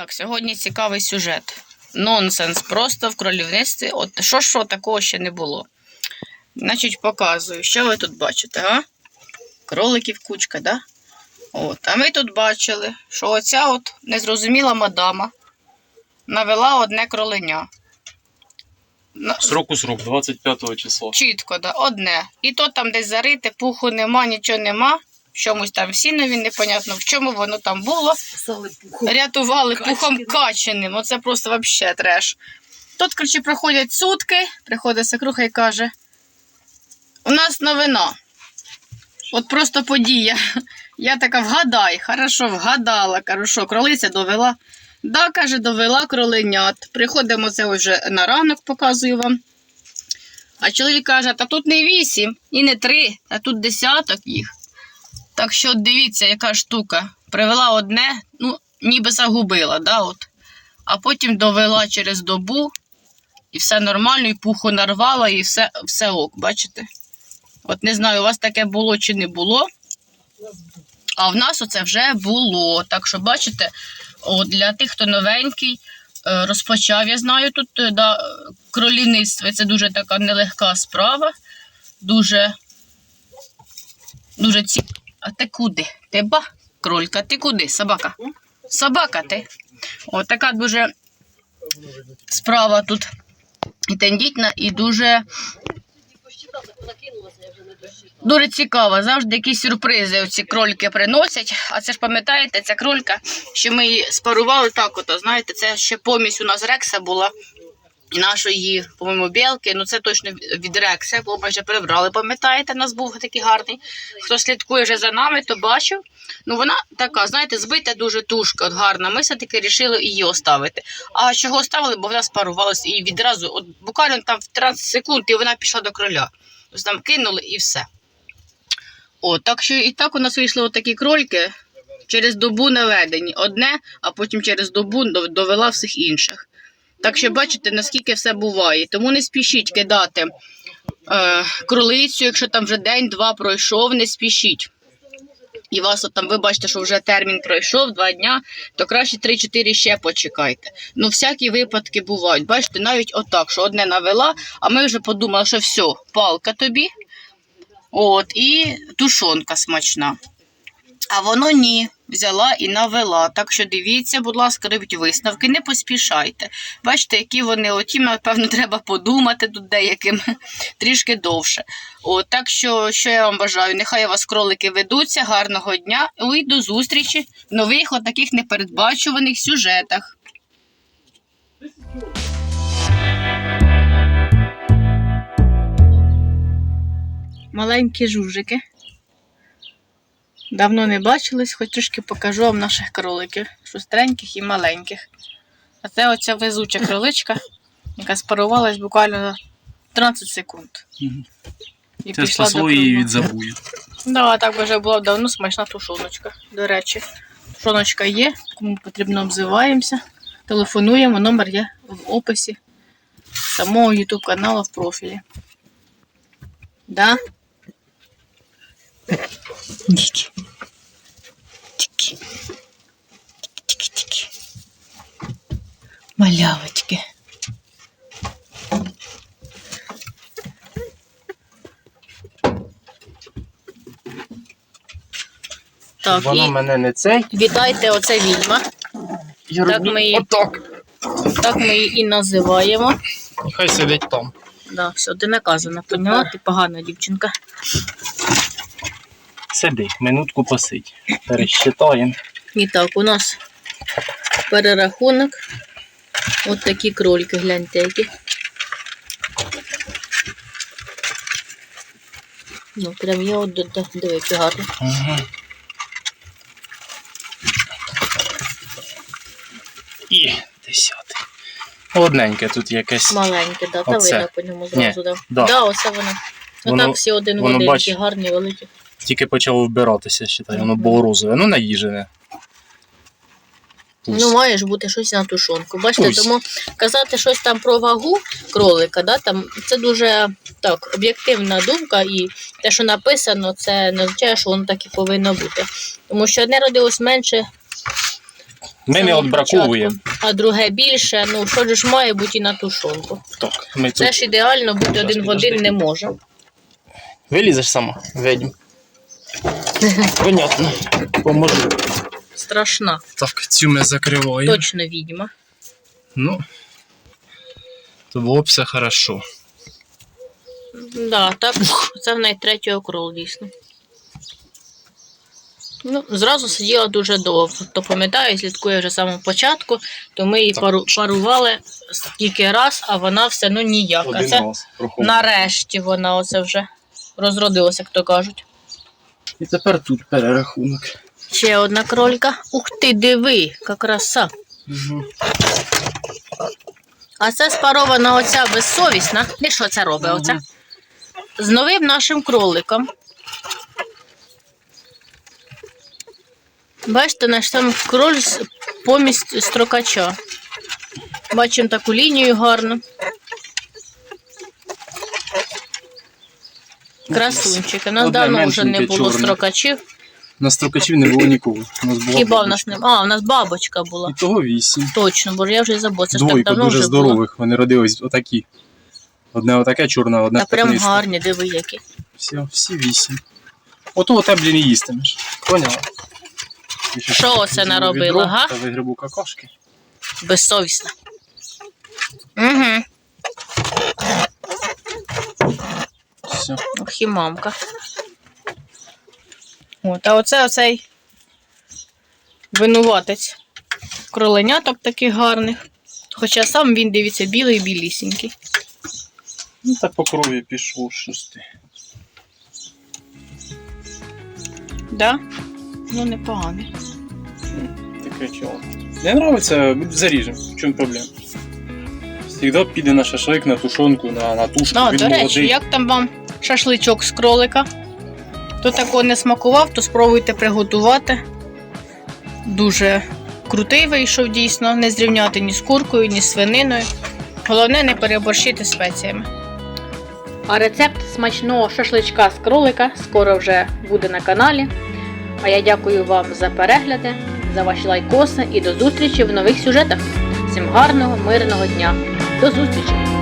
Так, сьогодні цікавий сюжет. Нонсенс просто в кролівництві. От що що такого ще не було. Значить, показую, що ви тут бачите, а? Кроликів кучка, да? От, а ми тут бачили, що оця от незрозуміла мадама навела одне кроленя. Срок у срок, 25 числа. Чітко, да, одне. І то там десь зарите, пуху нема, нічого нема. В чомусь там сінові, непонятно, в чому воно там було. Рятували пухом каченим. Оце просто вообще треш. Тут, коротше, проходять сутки, приходить свекруха і каже: у нас новина. От просто подія. Я така вгадай, хорошо, вгадала. Що кролиця довела. Да, каже, довела кроленят. Приходимо це вже на ранок, показую вам. А чоловік каже, та тут не вісім і не три, а тут десяток їх. Так що дивіться, яка штука. Привела одне, ну, ніби загубила, да, от. а потім довела через добу, і все нормально, і пуху нарвала, і все, все ок, бачите? От не знаю, у вас таке було чи не було. А в нас оце вже було. Так що, бачите, от для тих, хто новенький, е, розпочав, я знаю, тут е, да, кролівництво. Це дуже така нелегка справа. Дуже, дуже ці. А ти куди? Ти ба? Кролька, ти куди? Собака. Собака ти. От така дуже справа тут і тендітна, і дуже Дуже цікаво, завжди якісь сюрпризи ці крольки приносять. А це ж пам'ятаєте, ця кролька, що ми її спарували так, ото, знаєте, це ще помість у нас рекса була. Нашої, по-моєму, білки, ну це точно від рекса, бо ми вже прибрали, пам'ятаєте, нас був такий гарний. Хто слідкує вже за нами, то бачив. Ну вона така, знаєте, збита дуже тушка, от гарна. Ми все-таки вирішили її оставити. А чого оставили? Бо вона спарувалася і відразу, от буквально там в 30 секунд, і вона пішла до кроля. Ось там кинули і все. О, так що і так у нас вийшли отакі крольки через добу наведені. Одне, а потім через добу довела всіх інших. Так що бачите, наскільки все буває. Тому не спішіть кидати е, кролицю, якщо там вже день-два пройшов, не спішіть. І вас от там ви бачите, що вже термін пройшов два дня, то краще 3-4 ще почекайте. Ну, всякі випадки бувають. Бачите, навіть отак, що одне навела, а ми вже подумали, що все, палка тобі. От, і тушонка смачна. А воно ні, взяла і навела. Так що дивіться, будь ласка, робіть висновки, не поспішайте. Бачите, які вони, отім, напевно, треба подумати тут деяким трішки довше. От, так що, що я вам бажаю? Нехай у вас кролики ведуться, гарного дня Ну, і до зустрічі в нових отаких непередбачуваних сюжетах. Маленькі жужики. Давно не бачились, хоч трішки покажу вам наших кроликів, шустреньких і маленьких. А це оця везуча кроличка, яка спарувалась буквально на 13 секунд. Мгм. І Це спасло її від забою. Да, так вже була давно смачна тушоночка. До речі, тушоночка є, кому потрібно обзиваємося. Телефонуємо, номер є в описі самого YouTube каналу в профілі. Да? Тільки. Тільки. Тільки-тільки. Малявочки. Так, Вона і мене не цей. вітайте, оце відьма. Я Так роблю ми її- отак. Так ми її і називаємо. Нехай сидить там. Да, все, ти наказана, поняла? Ти погана дівчинка. Сиди, минутку посидь. Пересчитаємо. І так, у нас перерахунок. От такі крольки, гляньте які. Ну, прям я от диви, які гарні. Угу. І десятий. Одненьке тут якесь. Маленькі, да, та Оце. видно по ньому зразу, да. да. Да, оце воно. Воно- Отак всі один в воно, один, бач- такі гарні, великі. Тільки почало вбиратися, считай. Воно Мгм. було розове. Ну, наїжене. Пусть. Ну, має ж бути щось на тушонку. Бачите, Пусть. тому казати щось там про вагу кролика, да, там, це дуже так, об'єктивна думка, і те, що написано, це не означає, що воно так і повинно бути. Тому що одне родилось менше, Ми не відбраковуємо. А друге більше, ну що ж має бути і на тушонку. Так, ми Це тут. ж ідеально бути Зараз, один в один не може. Вилізеш сама, ведьм. Понятно. Поможу. Страшна. Так, цю ми закриваємо. Точно відьма. Ну. То було б все хорошо. Да, так, це в неї третій окрол, дійсно. Ну, зразу сиділа дуже довго. То пам'ятаю, слідкує вже з самого початку, то ми її пару, парували стільки раз, а вона все ну ніяк. А це раз проходить. нарешті вона оце вже розродилася, як то кажуть. І тепер тут перерахунок. Ще одна кролька. Ух ти, диви, яка краса. Угу. А це спарована оця безсовісна. І що це робить оця? З новим нашим кроликом. Бачите, наш там кроль помість строкача. Бачимо таку лінію гарну. Красунчики. У нас давно вже не було чорне. Строкачів. На строкачів не було ніколи. У нас була Хіба в нас не. А, у нас бабочка була. І того вісім. Точно, бо я вже й забула. Це ж так Двойко давно дуже вже було. здорових. Вони родились отакі. Одне отаке чорне, одне Та прям пятнисте. гарні, диви які. Всі, всі вісім. Ото оте, блін, і їстимеш. Поняла? Що оце візьму наробила, відро га? Та вигребу какашки. Безсовісна. Угу. Все. Ох і мамка. От, а оце оцей винуватець. Кроленяток таких гарних. Хоча сам він, дивіться, білий і білісінький. Ну так по крові пішов щось. Да? Ну, непоганий. Таке чого. Не нравиться, заріжемо. В чому проблема? Всегда піде на шашлик, на тушонку, на, на тушку. Він до речі, як там вам шашличок з кролика? Хто такого не смакував, то спробуйте приготувати. Дуже крутий вийшов дійсно, не зрівняти ні з куркою, ні з свининою. Головне не переборщити спеціями. А рецепт смачного шашличка з кролика скоро вже буде на каналі. А я дякую вам за перегляди, за ваші лайкоси і до зустрічі в нових сюжетах. Всім гарного, мирного дня. До зустрічі!